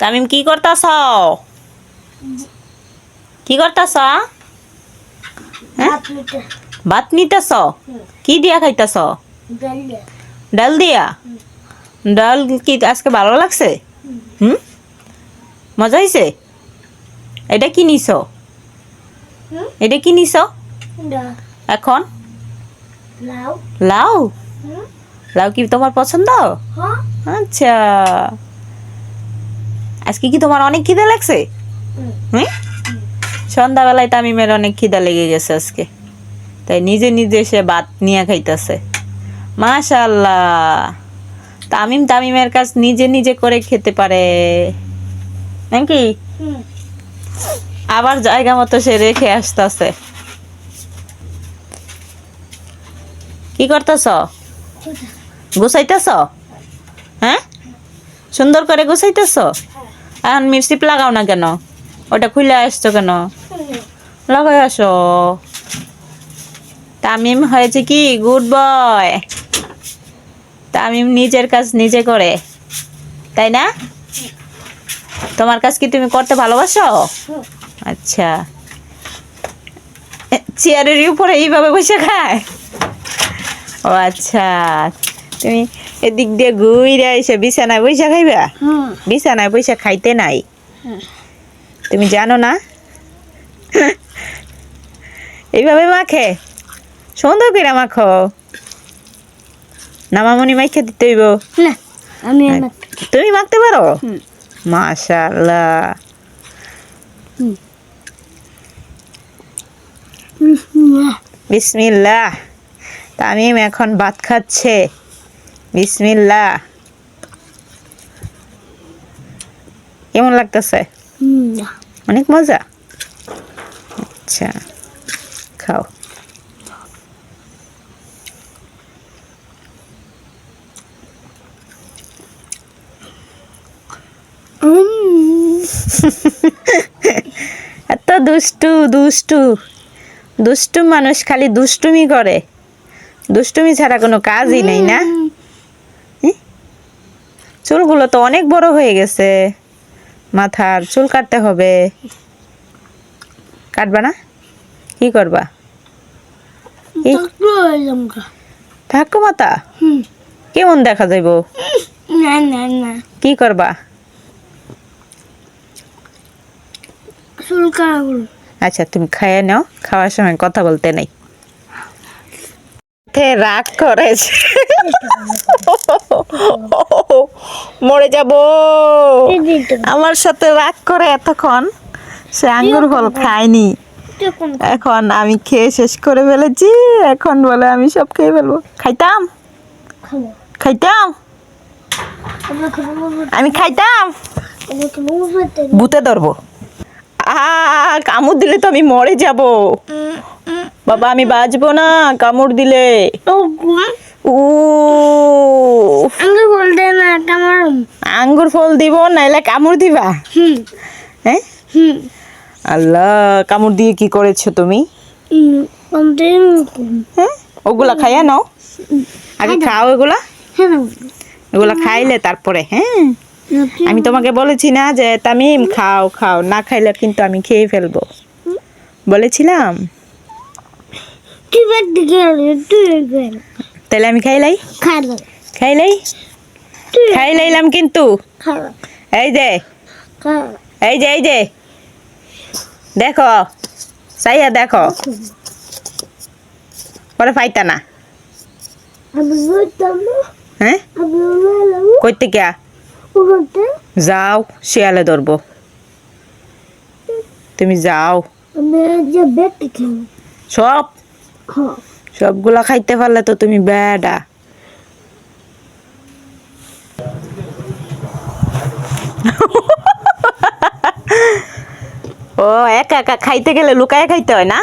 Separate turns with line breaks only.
তামিম কি করতাছ? কি করতাছ?
ভাত নিতে।
ভাত নিতেছ? কি দিয়া খাইতাছ?
ডাল দিয়া।
ডাল কি আজকে ভালো লাগছে? হুম? মজা হয়েছে এটা কি নিছ? এটা কি নিছ? এখন?
লাউ।
লাউ? লাউ কি তোমার পছন্দ?
হ্যাঁ।
আচ্ছা। আজকে কি তোমার অনেক খিদে লাগছে?
হুম।
সন্ধ্যাবেলায় তামিমের অনেক খিদা লেগে গেছে আজকে। তাই নিজে নিজে সে ভাত নিয়ে খাইতেছে। মাশাল্লাহ তামিম তামিমের কাজ নিজে নিজে করে খেতে পারে। নাকি? আবার জায়গা মতো সে রেখে আসতেছে। কি করতেছ? গুছাইতেছ? হ্যাঁ? সুন্দর করে গুছাইতেছ? এখন মিরচিপ লাগাও না কেন? ওটা খুলে আসছো কেন? লাগাই আসো। তামিম হয়েছে কি? Good boy. তামিম নিজের কাজ নিজে করে। তাই না? তোমার কাজ কি তুমি করতে ভালোবাসো? আচ্ছা। চেয়ারের উপরে এইভাবে বসে খায়? ও আচ্ছা। তুমি এদিক দিয়ে ঘুরে এসে বিছানায় পয়সা খাইবা? বিছানায় পয়সা খাইতে নাই। তুমি জানো না? এইভাবে মাখে? সুন্দর করে মাখো। নামামনি মাইখে দিতে হইব।
আমার
তুমি মাখতে পারো। মাশাল্লাহ বিসমিল্লাহ। তামিম এখন ভাত খাচ্ছে। বিসমিল্লাহ। কেমন লাগতেছে? অনেক মজা। আচ্ছা খাও। এত দুষ্টু দুষ্টু। দুষ্টু মানুষ খালি দুষ্টুমি করে। দুষ্টুমি ছাড়া কোনো কাজই নেই না? চুলগুলো তো অনেক বড় হয়ে গেছে। মাথার চুল কাটতে হবে। কাটবা না? কি করবা? থাকো মাথা?
হুম।
কেমন দেখা যাইব?
না না না।
কি করবা?
চুল
আচ্ছা তুমি খাইয়ে নাও খাওয়ার সময় কথা বলতে নেই। তে রাগ করেছে। মরে যাব। আমার সাথে রাগ করে এতক্ষণ সে আঙ্গুর ফল খায়নি। এখন আমি খেয়ে শেষ করে ফেলেছি এখন বলে আমি সব খেয়ে ফেলব। খাইতাম? খাইতাম? আমি খাইতাম? ভূতে ধরবো। আ কামড় দিলে তো আমি মরে যাব। বাবা আমি বাঁচবো না কামড় দিলে।
ও আঙ্গুর না
ফল দিব নাইলে কামড় দিবা?
হুম।
হ্যাঁ?
হুম।
আল্লাহ কামড় দিয়ে কি করেছ তুমি? হ্যাঁ? ওগুলা খাইয়া নাও। আগে খাও এগুলা।
হ্যাঁ
এগুলা খাইলে তারপরে হ্যাঁ? আমি তোমাকে বলেছি না যে তামিম খাও খাও। না খাইলে কিন্তু আমি খেয়ে ফেলব। বলেছিলাম
তুই বেড দিকে তুই বেড
তাহলে আমি খাইলাই
খাব
খাইলাই
তুই
খাইলাইলাম কিন্তু। এই যে। এই যে এই যে। দেখো। সাইয়া দেখো। পরে ফাইতা না। হ্যাঁ? কইতে গিয়া? যাও শিয়ালে ধরবো। তুমি যাও। সব সবগুলা খাইতে পারলে তো তুমি বেডা। ও, একা একা খাইতে গেলে লুকায় খাইতে হয় না?